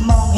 mom.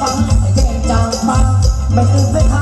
ฟ้าแยกจังฟ้าไม่ตื่นไม่ทัน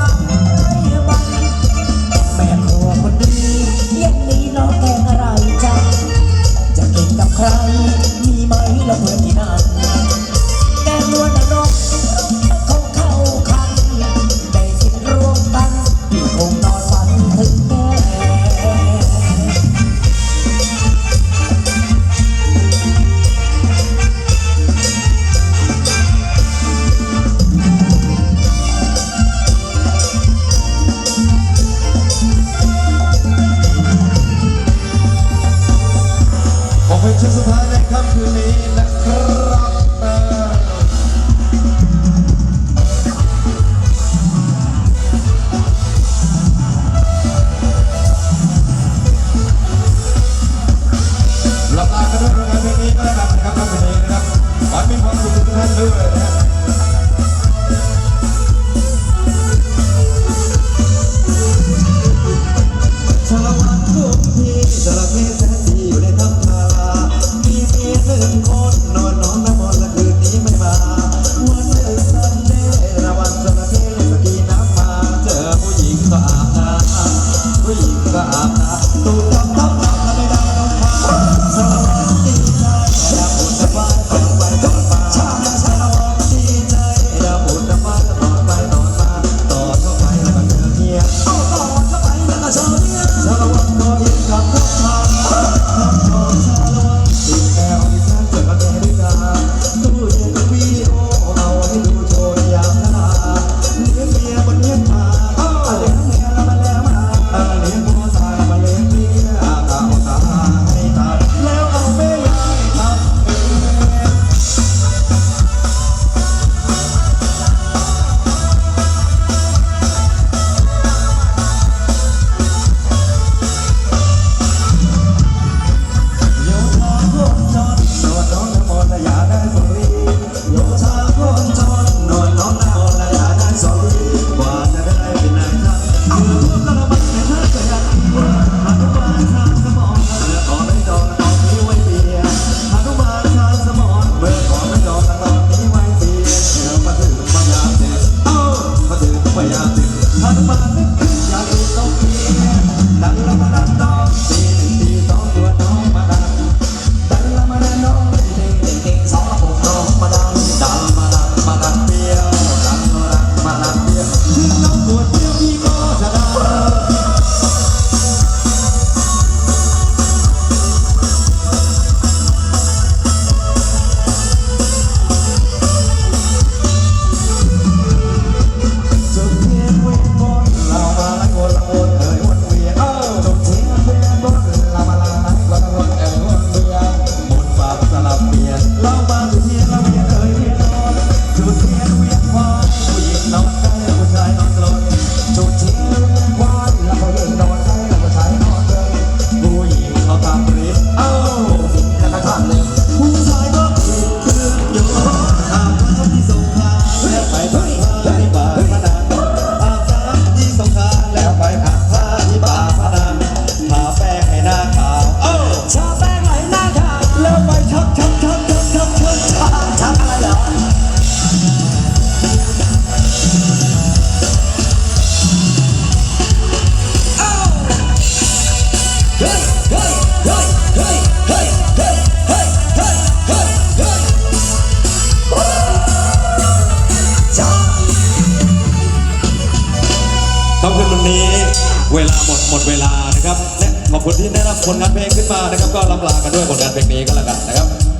ผู้ก็อาบน้ำตูดทับทับทับ นี้เวลาหมดหมดเวลานะครับและขอบคุณที่ได้รับผลงานเพลงขึ้นมานะครับ ก็ลำลากันด้วยผลงานเพลงนี้ก็แล้วกันนะครับ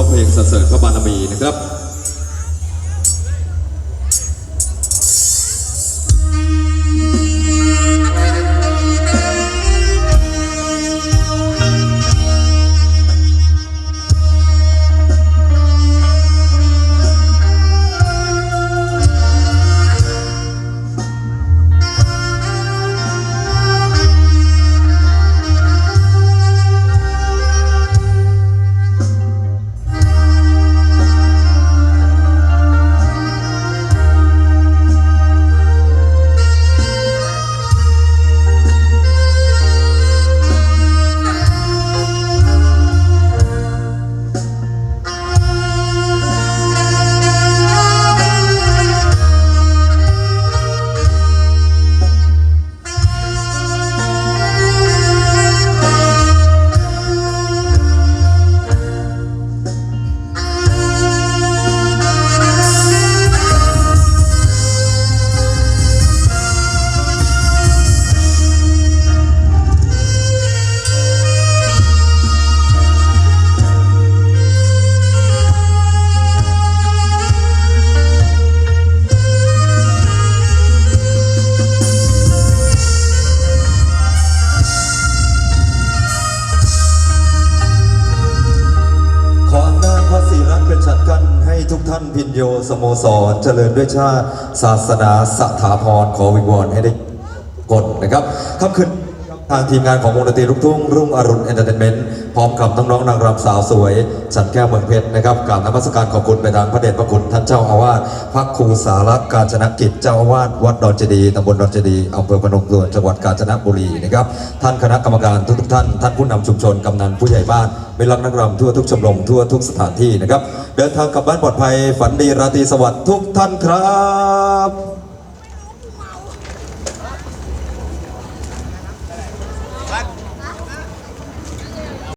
ร้องเพลงสรรเสริญพระบารมีนะครับ พินโยสโมสร เจริญด้วยชาติศาสนาสถาพรขอวิงวอนให้ได้กดนะครับค่ำคืนทางทีมงานของวงดนตรีลูกทุ่งรุ่งอรุณเอนเตอร์เทนเมนต์ ร้อมกับน้องๆนางรำสาวสวยสันแก้วเมืองเพชรนะครับกราบนมัสการขอบคุณไปทางพระเดชพระคุณท่านเจ้าอาวาสพระครูสารักการจนกิจเจ้าอาวาสวัดดอนเจดีย์ตำบลดอนเจดีย์อำเภอพนมทวนจังหวัดกาญจนบุรีนะครับท่านคณะกรรมการทุกๆท่าน ท่านผู้นำชุมชนกำนันผู้ใหญ่บ้านเป็นรักนักรำทั่วทุกชมรมทั่วทุกสถานที่นะครับเดินทางกลับบ้านปลอดภัยฝันดีราตรีสวัสดิ์ทุกท่านครับ